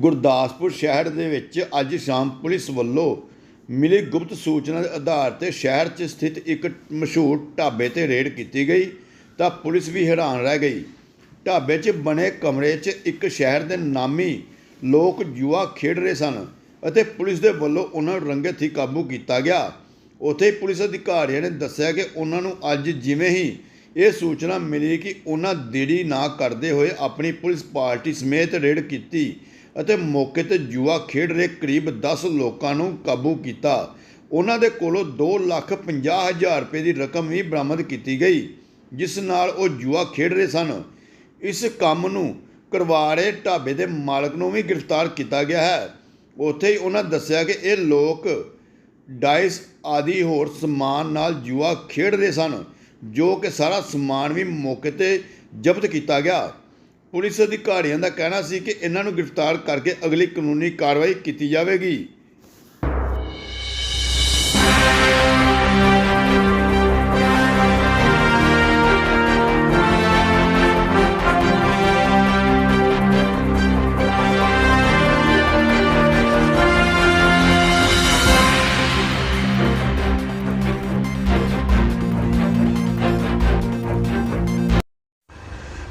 ਗੁਰਦਾਸਪੁਰ ਸ਼ਹਿਰ ਦੇ ਵਿੱਚ ਅੱਜ ਸ਼ਾਮ ਪੁਲਿਸ ਵੱਲੋਂ ਮਿਲੀ ਗੁਪਤ ਸੂਚਨਾ ਦੇ ਆਧਾਰ ਤੇ ਸ਼ਹਿਰ 'ਚ ਸਥਿਤ ਇੱਕ ਮਸ਼ਹੂਰ ਢਾਬੇ ਤੇ ਰੇਡ ਕੀਤੀ ਗਈ, ਤਾਂ ਪੁਲਿਸ ਵੀ ਹੈਰਾਨ ਰਹਿ ਗਈ। ਢਾਬੇ 'ਚ ਬਣੇ ਕਮਰੇ 'ਚ ਇੱਕ ਸ਼ਹਿਰ ਦੇ ਨਾਮੀ ਲੋਕ ਜੂਆ ਖੇਡ ਰਹੇ ਸਨ ਅਤੇ ਪੁਲਿਸ ਦੇ ਵੱਲੋਂ ਉਹਨਾਂ ਨੂੰ ਰੰਗਤ ਹੀ ਕਾਬੂ ਕੀਤਾ ਗਿਆ। ਉੱਥੇ ਪੁਲਿਸ ਅਧਿਕਾਰੀਆਂ ਨੇ ਦੱਸਿਆ ਕਿ ਉਹਨਾਂ ਨੂੰ ਅੱਜ ਜਿਵੇਂ ਹੀ ਇਹ ਸੂਚਨਾ ਮਿਲੀ ਕਿ ਉਹਨਾਂ ਦੇਰੀ ਨਾ ਕਰਦੇ ਹੋਏ ਆਪਣੀ ਪੁਲਿਸ ਪਾਰਟੀ ਸਮੇਤ ਰੇਡ ਕੀਤੀ ਅਤੇ ਮੌਕੇ ਤੇ ਜੂਆ ਖੇਡ ਰਹੇ ਕਰੀਬ 10 ਲੋਕਾਂ ਨੂੰ ਕਾਬੂ ਕੀਤਾ। ਉਹਨਾਂ ਦੇ ਕੋਲੋਂ 2 ਲੱਖ 50 ਹਜ਼ਾਰ ਰੁਪਏ ਦੀ ਰਕਮ ਵੀ ਬਰਾਮਦ ਕੀਤੀ ਗਈ, ਜਿਸ ਨਾਲ ਉਹ ਜੂਆ ਖੇਡ ਰਹੇ ਸਨ। ਇਸ ਕੰਮ ਨੂੰ ਕਰਵਾੜੇ ਢਾਬੇ ਦੇ ਮਾਲਕ ਨੂੰ ਵੀ ਗ੍ਰਿਫਤਾਰ ਕੀਤਾ ਗਿਆ ਹੈ। ਉੱਥੇ ਹੀ ਉਹਨਾਂ ਦੱਸਿਆ ਕਿ ਇਹ ਲੋਕ ਡਾਈਸ ਆਦਿ ਹੋਰ ਸਮਾਨ ਨਾਲ ਜੂਆ ਖੇਡ ਰਹੇ ਸਨ, ਜੋ ਕਿ ਸਾਰਾ ਸਮਾਨ ਵੀ ਮੌਕੇ ਤੇ ਜ਼ਬਤ ਕੀਤਾ ਗਿਆ। ਪੁਲਿਸ ਅਧਿਕਾਰੀਆਂ ਦਾ ਕਹਿਣਾ ਸੀ ਕਿ ਇਹਨਾਂ ਨੂੰ ਗ੍ਰਿਫਤਾਰ ਕਰਕੇ ਅਗਲੀ ਕਾਨੂੰਨੀ ਕਾਰਵਾਈ ਕੀਤੀ ਜਾਵੇਗੀ।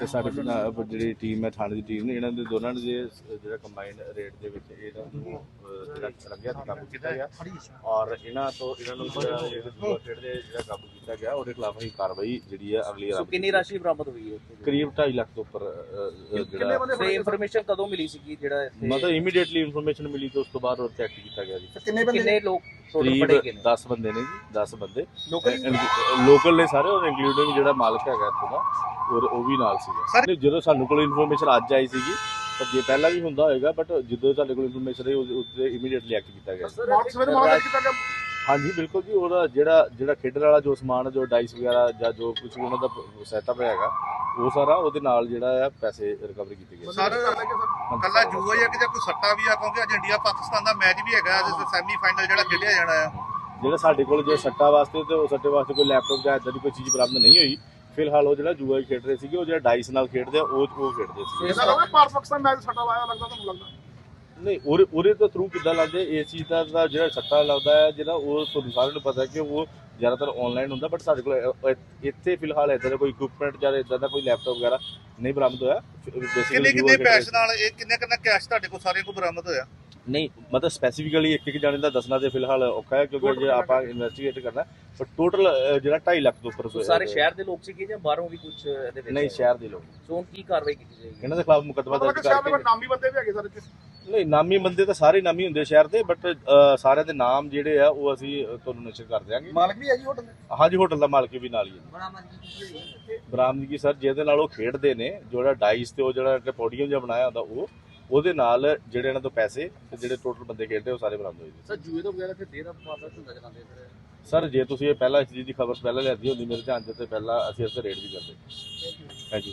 ਤੇ ਸਾਡੇ ਪੰਜਾਬ ਜਿਹੜੀ ਟੀਮ ਹੈ ਥਾਣੇ ਦੀ ਟੀਮ ਨੇ ਇਹਨਾਂ ਦੇ ਦੋਨਾਂ ਜੇ ਜਿਹੜਾ ਕੰਬਾਈਨ ਰੇਟ ਦੇ ਵਿੱਚ ਇਹਨਾਂ ਨੂੰ ਅਹ, ਜਿਹੜਾ ਲੱਗਿਆ ਤੇ ਕਾਬੂ ਕੀਤਾ ਗਿਆ। ਔਰ ਇਹਨਾਂ ਤੋਂ ਇਹਨਾਂ ਨੂੰ ਜਿਹੜਾ ਇਹ ਦੂਜਾ ਖੇਡਦੇ ਜਿਹੜਾ ਕਾਬੂ ਕੀਤਾ ਗਿਆ ਉਹਦੇ ਖਿਲਾਫ ਅਸੀਂ ਕਾਰਵਾਈ ਜਿਹੜੀ ਹੈ ਅਗਲੀ ਸੋ ਰਾਤ ਕਿੰਨੀ ਰਾਸ਼ੀ ਬਰਾਮਦ ਹੋਈ ਹੈ ਉੱਥੇ? ਕਰੀਬ 2.5 ਲੱਖ ਤੋਂ ਉੱਪਰ ਅਹ, ਅਹ, ਜਿਹੜਾ ਤੇ ਇਨਫੋਰਮੇਸ਼ਨ ਕਦੋਂ ਮਿਲੀ ਸੀਗੀ ਜਿਹੜਾ ਇੱਥੇ? ਮਤਲਬ ਇਮੀਡੀਏਟਲੀ ਇਨਫੋਰਮੇਸ਼ਨ ਮਿਲੀ ਤੇ ਉਸ ਤੋਂ ਬਾਅਦ ਉਹ ਚੈੱਕ ਕੀਤਾ ਗਿਆ ਜੀ। ਕਿੰਨੇ ਬੰਦੇ ਕਿੰਨੇ ਲੋਕ ਟੋਟਲ ਕਰੀਬ ਫੜੇ ਗਏ ਨੇ? 10 ਬੰਦੇ ਨੇ ਜੀ 10 ਬੰਦੇ। ਲੋਕਲ ਲੋਕਲ ਨੇ ਸਾਰੇ ਔਰ ਇੰਕਲੂਡਿੰਗ ਜਿਹੜਾ ਮਾਲਕ ਹੈਗਾ ਇੱਥੋਂ ਦਾ। ਔਰ ਉਹ ਵੀ ਨਾਲ ਸੀਗਾ। ਨਹੀਂ, ਜਦੋਂ ਸਾਨੂੰ ਕੋਲ ਇਨਫੋਰਮੇਸ਼ਨ ਅੱਜ ਆਈ ਸੀਗੀ ਪਰ ਜੇ ਪਹਿਲਾਂ ਵੀ ਹੁੰਦਾ ਹੋਏਗਾ ਬਟ ਜਦੋਂ ਸਾਡੇ ਕੋਲ ਇਨਫੋਰਮੇਸ਼ਨ ਆਈ ਉਸ ਉੱਤੇ ਇਮੀਡੀਏਟਲੀ ਐਕਟ ਕੀਤਾ ਗਿਆ। ਹਾਂਜੀ ਬਿਲਕੁਲ ਜੀ ਉਹਦਾ ਜਿਹੜਾ ਜਿਹੜਾ ਖੇਡਣ ਵਾਲਾ ਜੋ ਸਮਾਨ ਹੈ, ਜੋ ਡਾਈਸ ਵਗੈਰਾ ਜਾਂ ਜੋ ਕੁਝ ਉਹਨਾਂ ਦਾ ਸੈਟਅਪ ਹੈਗਾ ਉਹ ਸਾਰਾ ਉਹਦੇ ਨਾਲ ਜਿਹੜਾ ਆ ਪੈਸੇ ਰਿਕਵਰੀ ਕੀਤੇ ਗਏ। ਸਰ ਕੱਲਾ ਜੂਆ ਜਾਂ ਕਿਤੇ ਕੋਈ ਸੱਟਾ ਵੀ ਆ ਕਿਉਂਕਿ ਅੱਜ ਇੰਡੀਆ ਪਾਕਿਸਤਾਨ ਦਾ ਮੈਚ ਵੀ ਹੈਗਾ ਜਿਸ ਸੈਮੀ ਫਾਈਨਲ ਜਿਹੜਾ ਖੇਡਿਆ ਜਾਣਾ ਆ। ਜਿਹੜਾ ਸਾਡੇ ਕੋਲ ਜੇ ਸੱਟਾ ਵਾਸਤੇ ਤੇ ਉਹ ਸੱਟੇ ਵਾਸਤੇ ਕੋਈ ਲੈਪਟਾਪ ਜਾਂ ਇਦਾਂ ਦੀ ਕੋਈ ਚੀਜ਼ ਬਰਾਮਦ ਨਹੀਂ ਹੋਈ ਫਿਲਹਾਲ ਉਹ ਜਿਹੜਾ ਜੂਆ ਹੀ ਖੇਡ ਰਹੇ ਸੀਗੇ ਉਹ ਜਿਹੜਾ ਡਾਈਸ ਨਾਲ ਖੇਡਦੇ ਆ ਉਹ ਉਹ ਖੇਡਦੇ ਸੀ। ਭਾਰਤ ਪਾਕਿਸਤਾਨ ਮੈਚ ਸੱਟਾ ਲਾਇਆ ਲੱਗਦਾ ਤੁਹਾਨੂੰ ਲੱਗਦਾ? ਨਹੀਂ ਉਹਦੇ ਉਹਦੇ ਤੋਂ ਥਰੂ ਕਿੱਦਾਂ ਲੱਗਦੇ? ਇਸ ਚੀਜ਼ ਦਾ ਤਾਂ ਜਿਹੜਾ ਸੱਟਾ ਲੱਗਦਾ ਹੈ ਜਿਹੜਾ ਉਹ ਤੁਹਾਨੂੰ ਸਾਰਿਆਂ ਨੂੰ ਪਤਾ ਹੈ ਕਿ ਉਹ ਜ਼ਿਆਦਾਤਰ ਆਨਲਾਈਨ ਹੁੰਦਾ ਬਟ ਸਾਡੇ ਕੋਲ ਇ- ਇ- ਇੱਥੇ ਫਿਲਹਾਲ ਇਦਾਂ ਦਾ ਕੋਈ ਇਕਵਿਪਮੈਂਟ ਜਾਂ ਇਦਾਂ ਦਾ ਕੋਈ ਲੈਪਟਾਪ ਵਗੈਰਾ ਨਹੀਂ ਬਰਾਮਦ ਹੋਇਆ। Basically ਕਿੰਨੇ ਕਿੰਨੇ ਪੈਸੇ ਨਾਲ ਇਹ ਕਿੰਨੇ ਕਿੰਨਾ ਕੈਸ਼ ਤੁਹਾਡੇ ਕੋਲ ਸਾਰੇ ਕੋਲ ਬਰਾਮਦ ਹੋਇਆ? ਨਹੀਂ ਮਤਲਬ ਸਪੈਸੀਫਿਕਲੀ ਇੱਕ ਇੱਕ ਜਾਣੇ ਦਾ ਦੱਸਣਾ ਤੇ ਫਿਲਹਾਲ ਔਖਾ ਹੈ ਕਿਉਂਕਿ ਜੇ ਆਪਾਂ ਇਨਵੈਸਟੀਗੇਟ ਕਰਨਾ ਪਰ ਟੋਟਲ ਜਿਹੜਾ 2.5 ਲੱਖ ਤੋਂ ਉੱਪਰ ਸੋ ਸਾਰੇ ਸ਼ਹਿਰ ਦੇ ਲੋਕ ਸੀਗੇ ਜਾਂ ਬਾਹਰੋਂ ਵੀ ਕੁਝ ਇਹਦੇ ਵਿੱਚ ਨਹੀਂ ਸ਼ਹਿਰ ਦੇ ਲੋਕ। ਸੋ ਕੀ ਕਾਰਵਾਈ ਕੀਤੀ ਜਾਏਗੀ? ਇਹਨਾਂ ਦੇ ਖਿਲਾਫ ਮੁਕੱਦਮਾ ਦਰਜ ਕਰਕੇ ਨਾਮੀ ਬੰਦੇ ਵੀ ਹੈਗੇ ਸਰ ਇੱਥੇ? ਨਹੀਂ ਨਾਮੀ ਬੰਦੇ ਤਾਂ ਸਾਰੇ ਨਾਮੀ ਹੁੰਦੇ ਸ਼ਹਿਰ ਦੇ ਬਟ ਸਾਰਿਆਂ ਦੇ ਨਾਮ ਜਿਹੜੇ ਆ ਉਹ ਅਸੀਂ ਤੁਹਾਨੂੰ ਨਿਸ਼ਚਿਤ ਕਰ ਦਿਆਂਗੇ। ਮਾਲਕ ਵੀ ਹੈ ਜੀ ਹੋਟਲ ਦੇ? ਹਾਂਜੀ ਹੋਟਲ ਦਾ ਮਾਲਕ ਵੀ ਨਾਲ ਹੀ ਹੈ। ਬਰਾਮਦਗੀ ਸਰ ਜਿਹਦੇ ਨਾਲ ਉਹ ਖੇਡਦੇ ਨੇ ਜਿਹੜਾ ਡਾਈਸ ਤੇ ਉਹ ਜਿਹੜਾ ਪੋਡੀਅਮ ਜਿਹਾ ਬਣਾਇਆ ਹੁੰਦਾ ਉਹ ਉਹਦੇ ਨਾਲ ਜਿਹੜੇ ਇਹਨਾਂ ਤੋਂ ਪੈਸੇ ਤੇ ਜਿਹੜੇ ਟੋਟਲ ਬੰਦੇ ਖੇਡਦੇ ਉਹ ਸਾਰੇ ਬਰਾਮਦ ਹੋਏ ਜੀ ਸਰ ਜੂਏ ਤੋਂ ਵਗੈਰਾ ਤੇ ਦੇਰ ਮਾਰਦਾ ਹੁੰਦਾ ਜਨਾਂਦੇ ਫਿਰ? ਸਰ ਜੇ ਤੁਸੀਂ ਇਹ ਪਹਿਲਾਂ ਇਸ ਚੀਜ਼ ਦੀ ਖਬਰ ਪਹਿਲਾਂ ਲਿਆਦੀ ਹੁੰਦੀ ਮੇਰੇ ਧਿਆਨ 'ਚ ਤੇ ਪਹਿਲਾਂ ਅਸੀਂ ਇਸ ਤੇ ਰੇਡ ਵੀ ਕਰਦੇ। Thank you